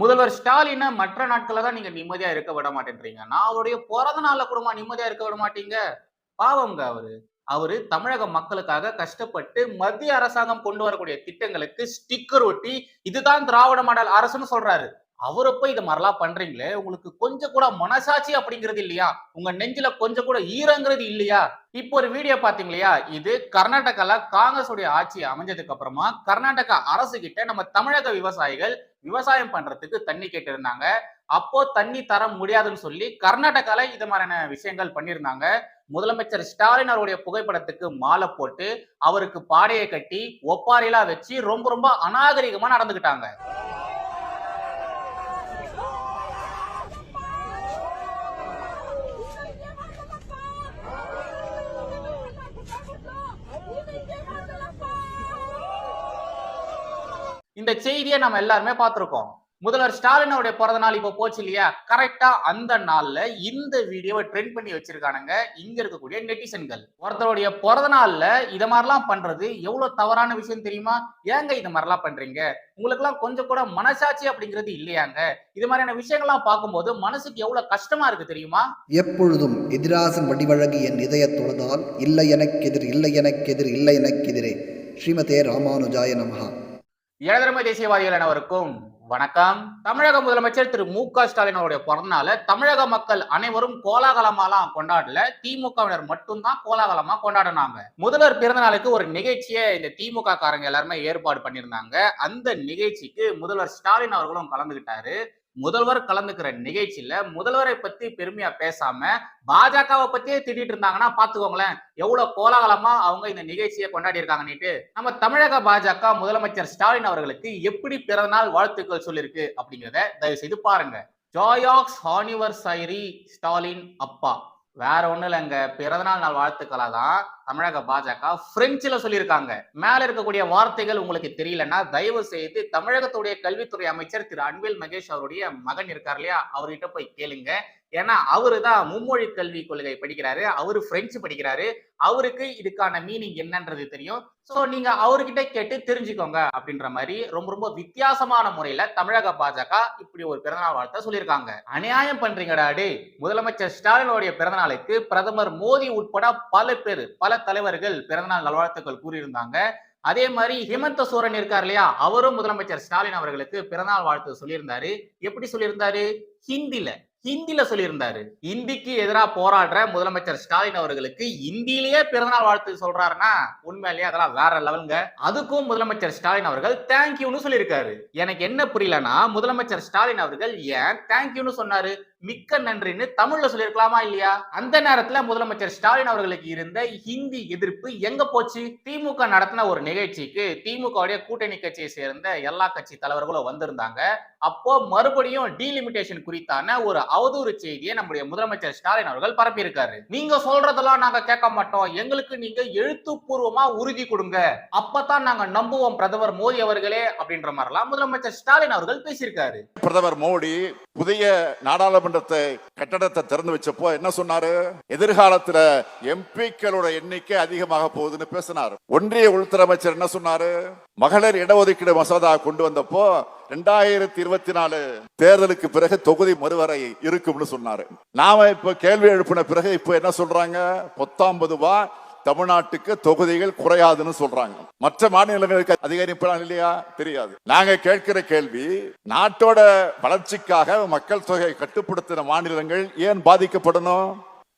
முதல்வர் ஸ்டாலினை மற்ற நாட்களில் தான் நீங்க நிம்மதியா இருக்க விட மாட்டேன்றீங்க. நான் அவருடைய பிறந்த நாள்ல கூடமா நிம்மதியா இருக்க விட மாட்டீங்க? பாவம்ங்க அவரு. அவரு தமிழக மக்களுக்காக கஷ்டப்பட்டு மத்திய அரசாங்கம் கொண்டு வரக்கூடிய திட்டங்களுக்கு ஸ்டிக்கர் ஒட்டி இதுதான் திராவிட மாடல் அரசுன்னு சொல்றாரு. அவரை போய் இதை மாதிரிலாம் பண்றீங்களே? உங்களுக்கு கொஞ்சம் கூட மனசாட்சி அப்படிங்கிறது இல்லையா? உங்க நெஞ்சில கொஞ்சம் கூட ஈரங்கிறது இல்லையா? இப்போ ஒரு வீடியோ பாத்தீங்க இல்லையா இது கர்நாடகால காங்கிரஸ் உடைய ஆட்சி அமைஞ்சதுக்கு அப்புறமா கர்நாடகா அரசு கிட்ட நம்ம தமிழக விவசாயிகள் விவசாயம் பண்றதுக்கு தண்ணி கேட்டிருந்தாங்க. அப்போ தண்ணி தர முடியாதுன்னு சொல்லி கர்நாடகால இது மாதிரியான விஷயங்கள் பண்ணியிருந்தாங்க. முதலமைச்சர் ஸ்டாலின் அவருடைய புகைப்படத்துக்கு மாலை போட்டு அவருக்கு பாடையை கட்டி ஒப்பாரிலாம் வச்சு ரொம்ப ரொம்ப அநாகரிகமா நடந்துக்கிட்டாங்க இந்த செய்தியை நம்ம எல்லாருமே பார்த்திருக்கோம். முதல்வர் ஸ்டாலினுடைய பிறந்த நாள் இப்போ போச்சு இல்லையா? கரெக்டா அந்த நாள்ல இந்த வீடியோவை ட்ரெண்ட் பண்ணி வச்சிருக்கானுங்க. இங்க இருக்கக்கூடிய நெட்டிசன்கள் ஒருத்தருடைய பிறந்த நாள்ல இத மாதிரிலாம் பண்றது எவ்வளவு தவறான விஷயம் தெரியுமா? ஏங்க இது மாதிரிலாம் பண்றீங்க? உங்களுக்கு எல்லாம் கொஞ்சம் கூட மனசாட்சி அப்படிங்கிறது இல்லையாங்க? இது மாதிரியான விஷயங்கள்லாம் பார்க்கும்போது மனசுக்கு எவ்வளவு கஷ்டமா இருக்கு தெரியுமா? எப்பொழுதும் எதிராசன் வடிவழகு என் இதய தொழுதால் இல்லை எனக்கு எதிர் இல்லை எனக்கு எதிர் இல்லை எனக்கு எதிரே. ஸ்ரீமதே ராமானுஜாய நமகா ஏழரை தேசியவாதிகள் அனைவருக்கும் வணக்கம். தமிழக முதலமைச்சர் திரு மு க ஸ்டாலின் அவருடைய பிறந்தநாள தமிழக மக்கள் அனைவரும் கோலாகலமாலாம் கொண்டாடல. திமுகவினர் மட்டும்தான் கோலாகலமா கொண்டாடினாங்க. முதல்வர் பிறந்த நாளுக்கு ஒரு நிகழ்ச்சியை இந்த திமுக காரங்க எல்லாருமே ஏற்பாடு பண்ணியிருந்தாங்க. அந்த நிகழ்ச்சிக்கு முதல்வர் ஸ்டாலின் அவர்களும் கலந்துகிட்டாரு. முதல்வர் கலந்துக்கிற நிகழ்ச்சியில முதல்வரை பத்தி பெருமையா பேசாம பாஜகவை பத்தியே திட்டிட்டு இருந்தாங்கன்னா பாத்துக்கோங்களேன். எவ்வளவு கோலாகலமா அவங்க இந்த நிகழ்ச்சியை கொண்டாடி இருக்காங்கன்னுட்டு. நம்ம தமிழக பாஜக முதலமைச்சர் ஸ்டாலின் அவர்களுக்கு எப்படி பிறந்தநாள் வாழ்த்துக்கள் சொல்லியிருக்கு அப்படிங்கிறத தயவு செய்து பாருங்க. ஜாயாக்ஸ் ஹானிவர்சரி ஸ்டாலின் அப்பா வேற ஒண்ணும் இல்லைங்க பிறந்தநாள் நாள் வாழ்த்துக்களா தான் தமிழக பாஜக பிரெஞ்சுல சொல்லியிருக்காங்க. மேல இருக்கக்கூடிய வார்த்தைகள் உங்களுக்கு தெரியலன்னா தயவு செய்து தமிழகத்துடைய கல்வித்துறை அமைச்சர் திரு அன்பில் மகேஷ் அவருடைய மகன் இருக்கார் இல்லையா? அவர்கிட்ட போய் கேளுங்க. ஏன்னா அவரு தான் மும்மொழி கல்வி கொள்கை படிக்கிறாரு அவரு பிரெஞ்சு படிக்கிறாரு அவருக்கு இதுக்கான மீனிங் என்னன்றது தெரியும். ஸோ நீங்க அவர்கிட்ட கேட்டு தெரிஞ்சுக்கோங்க அப்படின்ற மாதிரி ரொம்ப ரொம்ப வித்தியாசமான முறையில தமிழக பாஜக இப்படி ஒரு பிறந்தநாள் வாழ்த்தை சொல்லியிருக்காங்க. அநியாயம் பண்றீங்கடா டே முதலமைச்சர் ஸ்டாலினுடைய பிறந்தநாளுக்கு பிரதமர் மோடி உட்பட பல பேர் பல தலைவர்கள் பிறந்தநாள் நல்வாழ்த்துக்கள் கூறியிருந்தாங்க. அதே மாதிரி ஹிமந்த சோரன் இருக்கார் இல்லையா? அவரும் முதலமைச்சர் ஸ்டாலின் அவர்களுக்கு பிறந்தநாள் வாழ்த்து சொல்லியிருந்தாரு. எப்படி சொல்லியிருந்தாரு? ஹிந்தில. ஹிந்தியில சொல்லியிருந்தாரு. ஹிந்திக்கு எதிராக போராடுற முதலமைச்சர் ஸ்டாலின் அவர்களுக்கு இந்தியிலேயே பிறந்தநாள் வாழ்த்து சொல்றாருன்னா உண்மையிலேயே அதெல்லாம் வேற லெவலுங்க. அதுக்கும் முதலமைச்சர் ஸ்டாலின் அவர்கள் தேங்க்யூன்னு சொல்லியிருக்காரு. எனக்கு என்ன புரியலன்னா முதலமைச்சர் ஸ்டாலின் அவர்கள் ஏன் தேங்க்யூன்னு சொன்னாரு? மிக்க நன்றின்னு தமிழ்ல சொல்லியிருக்கலாமா இல்லையா? அந்த நேரத்துல முதலமைச்சர் ஸ்டாலின் அவர்களுக்கு இருந்த ஹிந்தி எதிர்ப்பு எங்க போச்சு? திமுக நடத்தின ஒரு நிகழ்ச்சிக்கு திமுகவுடைய கூட்டணி கட்சியை சேர்ந்த எல்லா கட்சி தலைவர்களும் வந்திருந்தாங்க. அப்போ மறுபடியும் டீலிமிட்டேஷன் குறித்தான ஒரு அவதூறு செய்தியை நம்முடைய முதலமைச்சர் ஸ்டாலின் அவர்கள் பரப்பியிருக்காரு. நீங்க சொல்றதெல்லாம் நாங்க கேட்க மாட்டோம். எங்களுக்கு நீங்க எழுத்துப்பூர்வமா உறுதி கொடுங்க. அப்பதான் நாங்க நம்புவோம் பிரதமர் மோடி அவர்களே அப்படின்ற மாதிரிலாம் முதலமைச்சர் ஸ்டாலின் அவர்கள் பேசியிருக்காரு. பிரதமர் மோடி புதிய நாடாளுமன்றத்தை கட்டடத்தை திறந்து வச்சப்போ என்ன சொன்னாரு? எதிர்காலத்துல எம்பிக்களோட எண்ணிக்கை அதிகமாக போகுதுன்னு பேசினார். ஒன்றிய உள்துறை அமைச்சர் என்ன சொன்னாரு? மகளிர் இடஒதுக்கீடு மசோதா கொண்டு வந்தப்போ ரெண்டாயிரத்தி இருபத்தி நாலு தேர்தலுக்கு பிறகு தொகுதி மறுவரை இருக்கும்னு சொன்னாரு. நாம இப்ப கேள்வி எழுப்பின பிறகு இப்ப என்ன சொல்றாங்க? பத்தொன்பது ரூபாய் தமிழ்நாட்டுக்கு தொகுதிகள் குறையாதுன்னு சொல்றாங்க. மற்ற மாநிலங்களுக்கு அதிகரிப்பலாம் இல்லையா? தெரியாது. நாங்க கேட்கிற கேள்வி நாட்டோட வளர்ச்சிக்காக மக்கள் தொகையை கட்டுப்படுத்தின மாநிலங்கள் ஏன் பாதிக்கப்படணும்?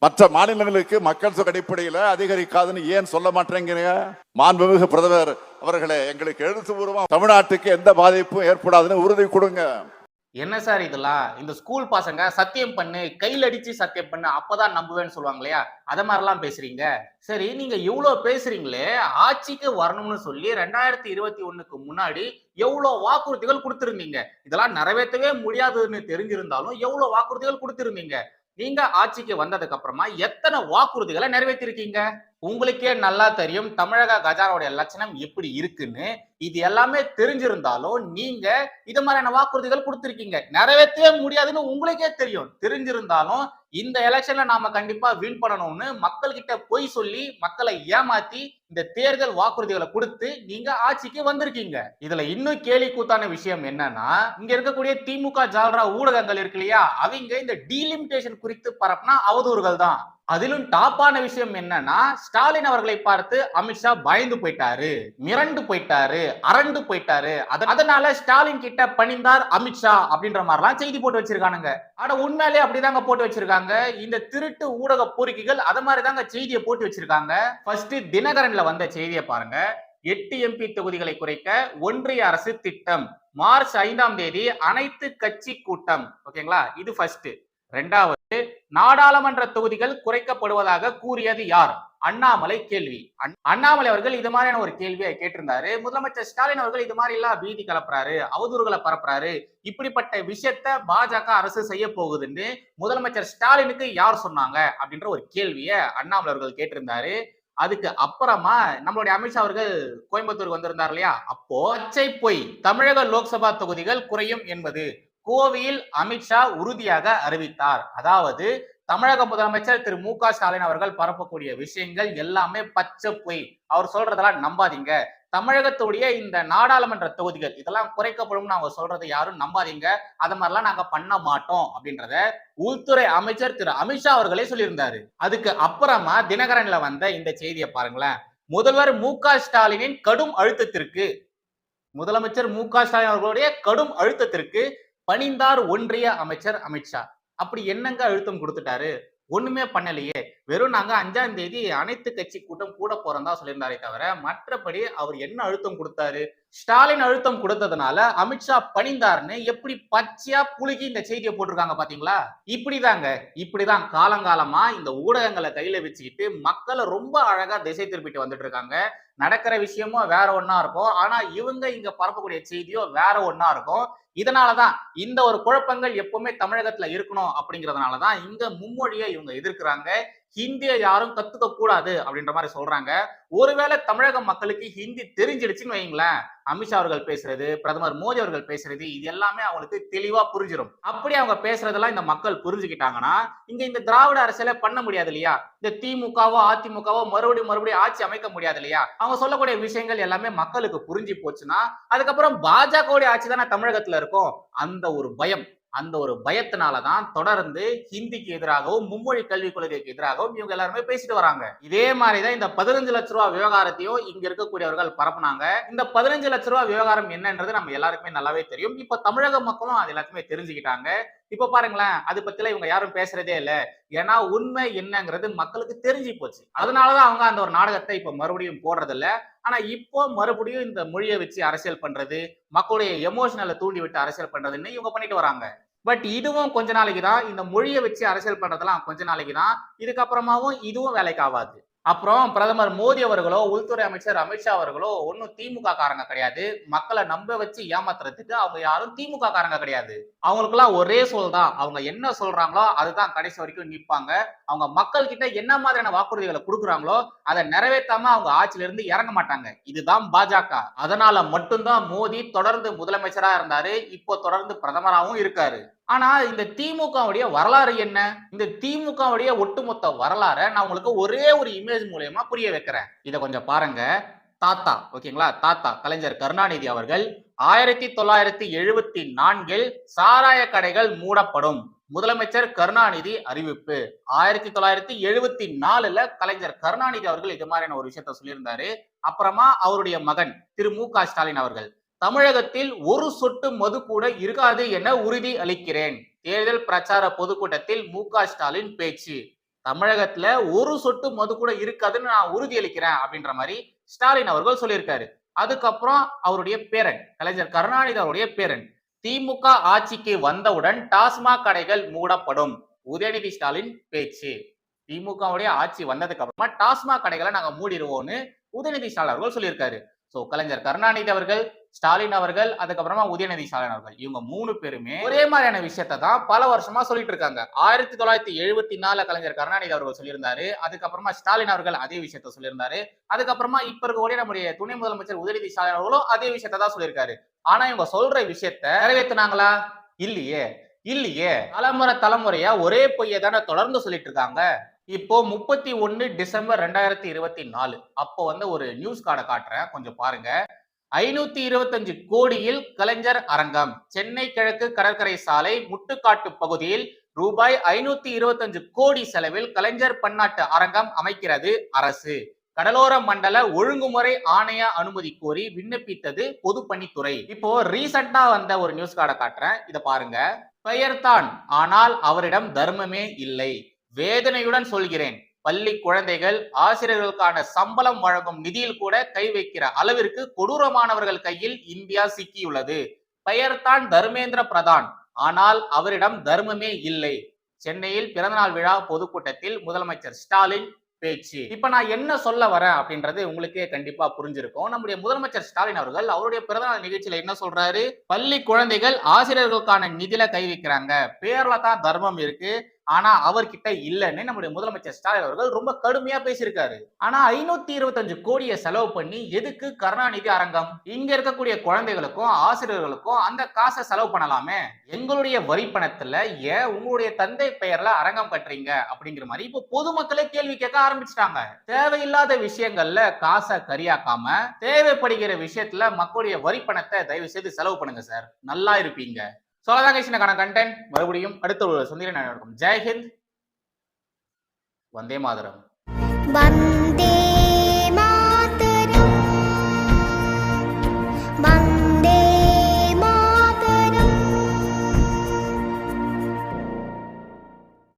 மற்ற மாநிலங்களுக்கு மக்கள் தொகை அடிப்படையில் அதிகரிக்காதுன்னு ஏன் சொல்ல மாட்டேங்கிறீங்க? மாண்புமிகு பிரதமர் அவர்களே எங்களுக்கு எழுத்துப்பூர்வம் தமிழ்நாட்டுக்கு எந்த பாதிப்பும் ஏற்படாதுன்னு உறுதி கொடுங்க. என்ன சார் இதெல்லாம்? இந்த ஸ்கூல் பசங்க சத்தியம் பண்ணு கையில் அடிச்சு சத்தியம் பண்ணு அப்பதான் நம்புவேன்னு சொல்லுவாங்க இல்லையா? அத மாதிரிலாம் பேசுறீங்க. சரி நீங்க இவ்வளவு பேசுறீங்களே ஆட்சிக்கு வரணும்னு சொல்லி ரெண்டாயிரத்தி இருபத்தி ஒண்ணுக்கு முன்னாடி எவ்வளவு வாக்குறுதிகள் கொடுத்திருந்தீங்க? இதெல்லாம் நிறைவேற்றவே முடியாதுன்னு தெரிஞ்சிருந்தாலும் எவ்வளவு வாக்குறுதிகள் கொடுத்திருந்தீங்க? நீங்க ஆட்சிக்கு வந்ததுக்கு அப்புறமா எத்தனை வாக்குறுதிகளை நிறைவேற்றிருக்கீங்க? உங்களுக்கே நல்லா தெரியும் தமிழக கஜானாவுடைய லட்சணம் எப்படி இருக்குன்னு. இது எல்லாமே தெரிஞ்சிருந்தாலும் நீங்க இது மாதிரியான வாக்குறுதிகள் கொடுத்திருக்கீங்க. நிறைவேற்றவே முடியாதுன்னு உங்களுக்கே தெரியும். தெரிஞ்சிருந்தாலும் இந்த எலெக்ஷன்ல நாம கண்டிப்பா வின் பண்ணணும்னு மக்கள்கிட்ட பொய் சொல்லி மக்களை ஏமாத்தி இந்த தேர்தல் வாக்குறுதிகளை கொடுத்து நீங்க ஆட்சிக்கு வந்திருக்கீங்க. இதுல இன்னும் கேலி கூத்தான விஷயம் என்னன்னா இங்க இருக்கக்கூடிய திமுக ஜால்ரா ஊடகங்கள் இருக்கு இல்லையா? அவங்க இந்த டீலிமிட்டேஷன் குறித்து பரப்புனா அவதூறுகள் தான் அதிலும் டாப்பான விஷயம் என்னன்னா ஸ்டாலின் அவர்களை பார்த்து அமித்ஷா பயந்து போயிட்டாரு மிரண்டு போயிட்டாரு அரண்டு போயிட்டாரு. அதனால ஸ்டாலின் கிட்ட பணிந்தார் அமித்ஷா அப்படின்ற மாதிரிலாம் செய்தி போட்டு வச்சிருக்கானுங்க. ஆனா உண்மையிலே அப்படிதாங்க போட்டு வச்சிருக்காங்க. இந்த திருட்டு ஊடக பொறுக்கிகள் அத மாதிரிதாங்க செய்தியை போட்டு வச்சிருக்காங்க. ஃபர்ஸ்ட் தினகரன்ல வந்த செய்தியை பாருங்க. எட்டு எம்பி தொகுதிகளை குறைக்க ஒன்றிய அரசு திட்டம். மார்ச் ஐந்தாம் தேதி அனைத்து கட்சி கூட்டம். ஓகேங்களா? இது ஃபர்ஸ்ட் ரெண்டாவது நாடாளுமன்ற தொகுதிகள் குறைக்கப்படுவதாக கூறியது யார்? அண்ணாமலை கேள்வி. அண்ணாமலை அவர்கள் இது மாதிரியான ஒரு கேள்வியை கேட்டிருந்தாரு. முதலமைச்சர் ஸ்டாலின் அவர்கள் இது மாதிரி எல்லாம் பீதி கலப்புறாரு அவதூறுகளை பரப்புறாரு. இப்படிப்பட்ட விஷயத்த பாஜக அரசு செய்ய போகுதுன்னு முதலமைச்சர் ஸ்டாலினுக்கு யார் சொன்னாங்க? அப்படின்ற ஒரு கேள்வியை அண்ணாமலை அவர்கள் கேட்டிருந்தாரு. அதுக்கு அப்புறமா நம்மளுடைய அமித்ஷா அவர்கள் கோயம்புத்தூர் வந்திருந்தார் இல்லையா? அப்போ பச்சை பொய் தமிழக லோக்சபா தொகுதிகள் குறையும் என்பது கோவையில் அமித்ஷா உறுதியாக அறிவித்தார். அதாவது தமிழக முதலமைச்சர் திரு மு க ஸ்டாலின் அவர்கள் பரப்பக்கூடிய விஷயங்கள் எல்லாமே பச்சை பொய். அவர் சொல்றதெல்லாம் நம்பாதீங்க. தமிழகத்துடைய இந்த நாடாளுமன்ற தொகுதிகள் இதெல்லாம் குறைக்கப்படும்னு அவர் சொல்றதை யாரும் நம்பாதீங்க. அது மாதிரிலாம் நாங்க பண்ண மாட்டோம் அப்படின்றத உள்துறை அமைச்சர் திரு அமித்ஷா அவர்களே சொல்லியிருந்தாரு. அதுக்கு அப்புறமா தினகரன்ல வந்த இந்த செய்தியை பாருங்களேன். முதல்வர் மு க ஸ்டாலினின் கடும் அழுத்தத்திற்கு முதலமைச்சர் மு க ஸ்டாலின் அவர்களுடைய கடும் அழுத்தத்திற்கு பணிந்தார் ஒன்றிய அமைச்சர் அமித்ஷா அப்படி என்னங்க அழுத்தம் கொடுத்துட்டாரு? ஒண்ணுமே பண்ணலையே. வெறும் நாங்க அஞ்சாம் தேதி அனைத்து கட்சி கூட்டம் கூட போறோம் தான் சொல்லியிருந்தாரே தவிர மற்றபடி அவர் என்ன அழுத்தம் கொடுத்தாரு? ஸ்டாலின் அழுத்தம் கொடுத்ததுனால அமித்ஷா பணிந்தார்னு எப்படி பச்சையா புழுகி இந்த செய்தியை போட்டிருக்காங்க பாத்தீங்களா? இப்படிதாங்க. இப்படிதான் காலங்காலமா இந்த ஊடகங்களை கையில வச்சுக்கிட்டு மக்களை ரொம்ப அழகா திசை திருப்பிட்டு வந்துட்டு இருக்காங்க நடக்கிற விஷயமும் வேற ஒன்னா இருக்கும். ஆனா இவங்க இங்க பரப்பக்கூடிய செய்தியோ வேற ஒன்னா இருக்கும். இதனாலதான் இந்த ஒரு குழப்பங்கள் எப்பவுமே தமிழகத்துல இருக்கணும் அப்படிங்கறதுனாலதான் இங்க மும்மொழியை இவங்க எதிர்க்கிறாங்க. ஹிந்தியை யாரும் கத்துக்க கூடாது அப்படின்ற மாதிரி சொல்றாங்க. ஒருவேளை தமிழக மக்களுக்கு ஹிந்தி தெரிஞ்சிடுச்சுன்னு வைங்களேன் அமித்ஷா அவர்கள் பேசுறது பிரதமர் மோடி அவர்கள் பேசுறது இது எல்லாமே அவங்களுக்கு தெளிவா புரிஞ்சிடும் அப்படி அவங்க பேசுறதெல்லாம் இந்த மக்கள் புரிஞ்சுக்கிட்டாங்கன்னா இங்க இந்த திராவிட அரசியல பண்ண முடியாது இல்லையா? இந்த திமுகவோ அதிமுகவோ மறுபடியும் மறுபடியும் ஆட்சி அமைக்க முடியாது இல்லையா? அவங்க சொல்லக்கூடிய விஷயங்கள் எல்லாமே மக்களுக்கு புரிஞ்சு போச்சுன்னா அதுக்கப்புறம் பாஜகவுடைய ஆட்சி தானே தமிழகத்துல இருக்கும். அந்த ஒரு பயம் அந்த ஒரு பயத்தினாலதான் தொடர்ந்து ஹிந்திக்கு எதிராகவும் மும்மொழி கல்விக் கொள்கைக்கு எதிராகவும் இவங்க எல்லாருமே பேசிட்டு வராங்க. இதே மாதிரிதான் இந்த பதினஞ்சு லட்ச ரூபாய் விவகாரத்தையும் இங்க இருக்கக்கூடியவர்கள் பரப்புனாங்க. இந்த பதினஞ்சு லட்ச ரூபாய் விவகாரம் என்னன்றது நம்ம எல்லாருக்குமே நல்லாவே தெரியும். இப்ப தமிழக மக்களும் அது எல்லாத்தையுமே தெரிஞ்சுக்கிட்டாங்க. இப்ப பாருங்களேன் அது பத்தில இவங்க யாரும் பேசுறதே இல்ல. ஏன்னா உண்மை என்னங்கிறது மக்களுக்கு தெரிஞ்சு போச்சு. அதனாலதான் அவங்க அந்த ஒரு நாடகத்தை இப்ப மறுபடியும் போடுறது இல்ல ஆனா இப்போ மறுபடியும் இந்த மொழியை வச்சு அரசியல் பண்றது மக்களுடைய எமோஷனலை தூண்டி விட்டு அரசியல் பண்றதுன்னு இவங்க பண்ணிட்டு வராங்க. பட் இதுவும் கொஞ்ச நாளைக்கு தான் இந்த மொழியை வச்சு அரசியல் பண்றதெல்லாம் கொஞ்ச நாளைக்கு தான் இதுக்கப்புறமாவும் இதுவும் வேலைக்கு ஆகாது. அப்புறம் பிரதமர் மோடி அவர்களோ உள்துறை அமைச்சர் அமித்ஷா அவர்களோ ஒன்னும் திமுக காரங்க கிடையாது. மக்களை நம்ப வச்சு ஏமாத்துறதுக்கு அவங்க யாரும் திமுக காரங்க கிடையாது. அவங்களுக்குலாம் ஒரே சொல் தான். அவங்க என்ன சொல்றாங்களோ அதுதான் கடைசி வரைக்கும் நிற்பாங்க அவங்க மக்கள் கிட்ட என்ன மாதிரியான வாக்குறுதிகளை கொடுக்குறாங்களோ அதை நிறைவேற்றாம அவங்க ஆட்சியில இருந்து இறங்க மாட்டாங்க. இதுதான் பாஜக. அதனால மட்டும்தான் மோடி தொடர்ந்து முதலமைச்சரா இருந்தாரு. இப்போ தொடர்ந்து பிரதமராகவும் இருக்காரு. ஆனா இந்த திமுகவுடைய வரலாறு என்ன? இந்த திமுகவுடைய ஒட்டுமொத்த வரலாறை நான் உங்களுக்கு ஒரே ஒரு இமேஜ் மூலயமா புரிய வைக்கிறேன். இதை கொஞ்சம் பாருங்க. தாத்தா ஓகேங்களா? தாத்தா கலைஞர் கருணாநிதி அவர்கள் ஆயிரத்தி தொள்ளாயிரத்தி எழுபத்தி நான்கில் சாராய கடைகள் மூடப்படும். முதலமைச்சர் கருணாநிதி அறிவிப்பு. ஆயிரத்தி தொள்ளாயிரத்தி எழுபத்தி நாலுல கலைஞர் கருணாநிதி அவர்கள் இது மாதிரியான ஒரு விஷயத்த சொல்லியிருந்தாரு. அப்புறமா அவருடைய மகன் திரு மு க ஸ்டாலின் அவர்கள். தமிழகத்தில் ஒரு சொட்டு மது கூட இருக்காது என உறுதி அளிக்கிறேன். தேர்தல் பிரச்சார பொதுக்கூட்டத்தில் மு க ஸ்டாலின் பேச்சு. தமிழகத்துல ஒரு சொட்டு மது கூட இருக்காதுன்னு நான் உறுதி அளிக்கிறேன் அப்படின்ற மாதிரி ஸ்டாலின் அவர்கள் சொல்லியிருக்காரு. அதுக்கப்புறம் அவருடைய பேரன் கலைஞர் கருணாநிதி அவருடைய பேரன் திமுக ஆட்சிக்கு வந்தவுடன் டாஸ்மாக் கடைகள் மூடப்படும். உதயநிதி ஸ்டாலின் பேச்சு. திமுகவுடைய ஆட்சி வந்ததுக்கு அப்புறமா டாஸ்மாக் கடைகளை நாங்க மூடிடுவோம்னு உதயநிதி ஸ்டாலின் அவர்கள் சொல்லியிருக்காரு. சோ கலைஞர் கருணாநிதி அவர்கள் ஸ்டாலின் அவர்கள் அதுக்கப்புறமா உதயநிதி ஸ்டாலின் அவர்கள். இவங்க மூணு பேருமே ஒரே மாதிரியான விஷயத்தை தான் பல வருஷமா சொல்லிட்டு இருக்காங்க. ஆயிரத்தி தொள்ளாயிரத்தி எழுபத்தி நாலு கலைஞர் கருணாநிதி அவர்கள் சொல்லியிருந்தாரு. அதுக்கப்புறமா ஸ்டாலின் அவர்கள் அதே விஷயத்த சொல்லியிருந்தாரு. அதுக்கப்புறமா இப்ப இருக்கக்கூடிய நம்முடைய துணை முதலமைச்சர் உதயநிதி ஸ்டாலின் அவர்களும் அதே விஷயத்த தான் சொல்லியிருக்காரு. ஆனா இவங்க சொல்ற விஷயத்த நிறைவேற்றினாங்களா இல்லையே. இல்லையே. தலைமுறை தலைமுறையா ஒரே பொய்யை தானே தொடர்ந்து சொல்லிட்டு இருக்காங்க. இப்போ முப்பத்தி ஒன்னு டிசம்பர் ரெண்டாயிரத்தி இருபத்தி நாலு. அப்போ வந்து ஒரு நியூஸ் கார்டை காட்டுறேன். கொஞ்சம் பாருங்க. ஐநூத்தி இருபத்தஞ்சு கோடியில் கலைஞர் அரங்கம். சென்னை கிழக்கு கடற்கரை சாலை முட்டுக்காட்டு பகுதியில் ரூபாய் ஐநூத்தி இருபத்தஞ்சு கோடி செலவில் கலைஞர் பன்னாட்டு அரங்கம் அமைக்கிறது அரசு. கடலோர மண்டல ஒழுங்குமுறை ஆணைய அனுமதி கோரி விண்ணப்பித்தது பொதுப்பணித்துறை. இப்போ ரீசெண்டா வந்த ஒரு நியூஸ் கார்டை காட்டுறேன். இதை பாருங்க. பெயர்தான். ஆனால் அவரிடம் தர்மமே இல்லை. வேதனையுடன் சொல்கிறேன். பள்ளி குழந்தைகள் ஆசிரியர்களுக்கான சம்பளம் வழங்கும் நிதியில் கூட கை வைக்கிற அளவிற்கு கொடூரமானவர்கள் கையில் இந்தியா சிக்கியுள்ளது. பெயர்தான் தர்மேந்திர பிரதான். ஆனால் அவரிடம் தர்மமே இல்லை. சென்னையில் பிறந்தநாள் விழா பொதுக்கூட்டத்தில் முதலமைச்சர் ஸ்டாலின் பேச்சு. இப்ப நான் என்ன சொல்ல வரேன் அப்படின்றது உங்களுக்கே கண்டிப்பா புரிஞ்சிருக்கும். நம்முடைய முதலமைச்சர் ஸ்டாலின் அவர்கள் அவருடைய பிறந்தநாள் நிகழ்ச்சியில என்ன சொல்றாரு? பள்ளி குழந்தைகள் ஆசிரியர்களுக்கான நிதியில கை வைக்கிறாங்க. பேர்ல தான் தர்மம் இருக்கு. ஆனா அவர்கிட்ட இல்லைன்னு நம்முடைய முதலமைச்சர் ஸ்டாலின் அவர்கள் ரொம்ப கடுமையா பேசியிருக்காரு. ஆனா ஐநூத்தி இருபத்தஞ்சு கோடியை செலவு பண்ணி எதுக்கு கருணாநிதி அரங்கம்? இங்க இருக்கக்கூடிய குழந்தைகளுக்கும் ஆசிரியர்களுக்கும் அந்த காசை செலவு பண்ணலாமே? எங்களுடைய வரி பணத்துல ஏன் உங்களுடைய தந்தை பெயர்ல அரங்கம் கட்டுறீங்க? அப்படிங்கிற மாதிரி இப்போ பொதுமக்களே கேள்வி கேட்க ஆரம்பிச்சிட்டாங்க. தேவையில்லாத விஷயங்கள்ல காசை கரியாக்காம தேவைப்படுகிற விஷயத்துல மக்களுடைய வரி பணத்தை தயவு செய்து செலவு பண்ணுங்க சார். நல்லா இருப்பீங்க. ஸோ அதான் கைசினக்கான கண்டென்ட் மறுபடியும் அடுத்த ஒரு சந்திரன் நடக்கும். ஜெய்ஹிந்த் வந்தே மாதரம். வந்தே